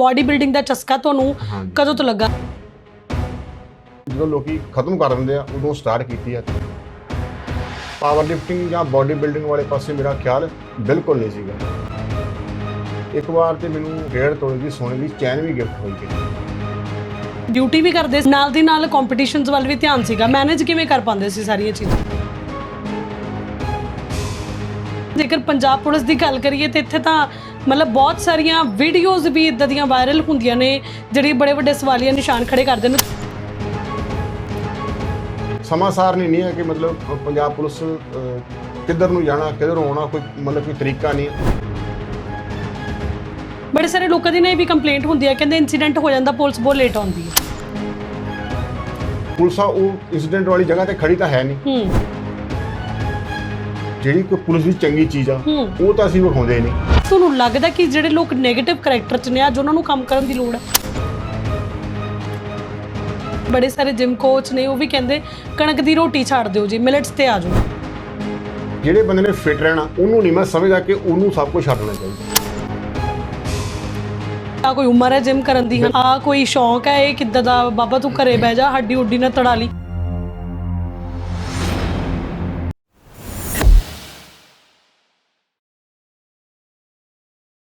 Body building ਦਾ ਚਸਕਾ ਤੁਹਾਨੂੰ ਹਾਂਜੀ। ਕਦੋਂ ਤੋਂ ਲੱਗਾ? ਜਦੋਂ ਲੋਕੀ ਖਤਮ ਕਰ ਦਿੰਦੇ ਆ ਉਦੋਂ ਸਟਾਰਟ ਕੀਤੀ ਆ। ਪਾਵਰ ਲਿਫਟਿੰਗ ਜਾਂ ਬਾਡੀ ਬਿਲਡਿੰਗ ਵਾਲੇ ਪਾਸੇ ਮੇਰਾ ਖਿਆਲ ਬਿਲਕੁਲ ਨਹੀਂ ਸੀਗਾ। ਇੱਕ ਵਾਰ ਤੇ ਮੈਨੂੰ ਡੇਢ ਤੋਲੇ ਦੀ ਸੋਨੇ ਦੀ ਚੈਨ ਵੀ ਗਿਫਟ ਹੋਈ ਗਈ ਡਿਊਟੀ ਵੀ ਕਰਦੇ ਸੀ। ਨਾਲ ਦੀ ਨਾਲ ਕੰਪੀਟੀਸ਼ਨਸ ਵੱਲ ਵੀ ਧਿਆਨ ਸੀਗਾ। ਮੈਨੇਜ ਕਿਵੇਂ ਕਰ ਪਾਉਂਦੇ ਸੀ ਸਾਰੀਆਂ ਚੀਜ਼ਾਂ? ਜੇਕਰ ਪੰਜਾਬ ਪੁਲਿਸ ਦੀ ਗੱਲ ਕਰੀਏ ਤੇ ਇੱਥੇ ਤਾਂ ਮਤਲਬ ਬਹੁਤ ਸਾਰੀਆਂ ਵੀਡੀਓਜ਼ ਵੀ ਇਦਾਂ ਦੀਆਂ ਵਾਇਰਲ ਹੁੰਦੀਆਂ ਨੇ ਜਿਹੜੀ ਬੜੇ ਵੱਡੇ ਸਵਾਲੀਆ ਨਿਸ਼ਾਨ ਖੜੇ ਕਰਦੇ ਨੇ। ਸਮਾਂ ਸਾਰ ਨਹੀਂ ਨਹੀਂ ਹੈ ਕਿ ਮਤਲਬ ਪੰਜਾਬ ਪੁਲਿਸ ਕਿੱਧਰ ਨੂੰ ਜਾਣਾ ਕਿੱਧਰ ਨੂੰ ਆਉਣਾ ਕੋਈ ਮਤਲਬ ਕੋਈ ਤਰੀਕਾ ਨਹੀਂ ਹੈ। ਬੜੇ ਸਾਰੇ ਲੋਕਾਂ ਦੀ ਨਾ ਇਹ ਵੀ ਕੰਪਲੇਂਟ ਹੁੰਦੀ ਹੈ ਕਹਿੰਦੇ ਇਨਸੀਡੈਂਟ ਹੋ ਜਾਂਦਾ ਪੁਲਿਸ ਬਹੁਤ ਲੇਟ ਆਉਂਦੀ ਹੈ। ਪੁਲਿਸ ਆ ਉਹ ਇਨਸੀਡੈਂਟ ਵਾਲੀ ਜਗ੍ਹਾ ਤੇ ਖੜੀ ਤਾਂ ਹੈ ਨਹੀਂ। ਹੂੰ। ਜਿਹੜੀ ਕੋਈ ਪੁਲਿਸ ਦੀ ਚੰਗੀ ਚੀਜ਼ ਆ ਹੂੰ। ਉਹ ਤਾਂ ਅਸੀਂ ਵਿਖਾਉਂਦੇ ਹੀ ਨਹੀਂ। ਤੁਹਾਨੂੰ ਲੱਗਦਾ ਕਿ ਜਿਹੜੇ ਲੋਕ 네ਗੇਟਿਵ ਕੈਰੈਕਟਰ ਚ ਨੇ ਅੱਜ ਉਹਨਾਂ ਨੂੰ ਕੰਮ ਕਰਨ ਦੀ ਲੋੜ ਹੈ? ਬੜੇ ਸਾਰੇ ਜਿਮ ਕੋਚ ਨੇ ਉਹ ਵੀ ਕਹਿੰਦੇ ਕਣਕ ਦੀ ਰੋਟੀ ਛੱਡ ਦਿਓ ਜੀ ਮਿਲਟਸ ਤੇ ਆ ਜਾਓ। ਜਿਹੜੇ ਬੰਦੇ ਨੇ ਫਿਟ ਰਹਿਣਾ ਉਹਨੂੰ ਨਹੀਂ ਮੈਂ ਸਮਝਦਾ ਕਿ ਉਹਨੂੰ ਸਭ ਕੁਝ ਛੱਡਣਾ ਚਾਹੀਦਾ। ਆ ਕੋਈ ਉਮਰ ਹੈ ਜਿਮ ਕਰਨ ਦੀ? ਆ ਕੋਈ ਸ਼ੌਂਕ ਹੈ ਇਹ ਕਿੱਦਾਂ ਦਾ? ਬਾਬਾ ਤੂੰ ਘਰੇ ਬਹਿ ਜਾ ਹੱਡੀ ਉੱਡੀ ਨਾ ਤੜਾ ਲਈ।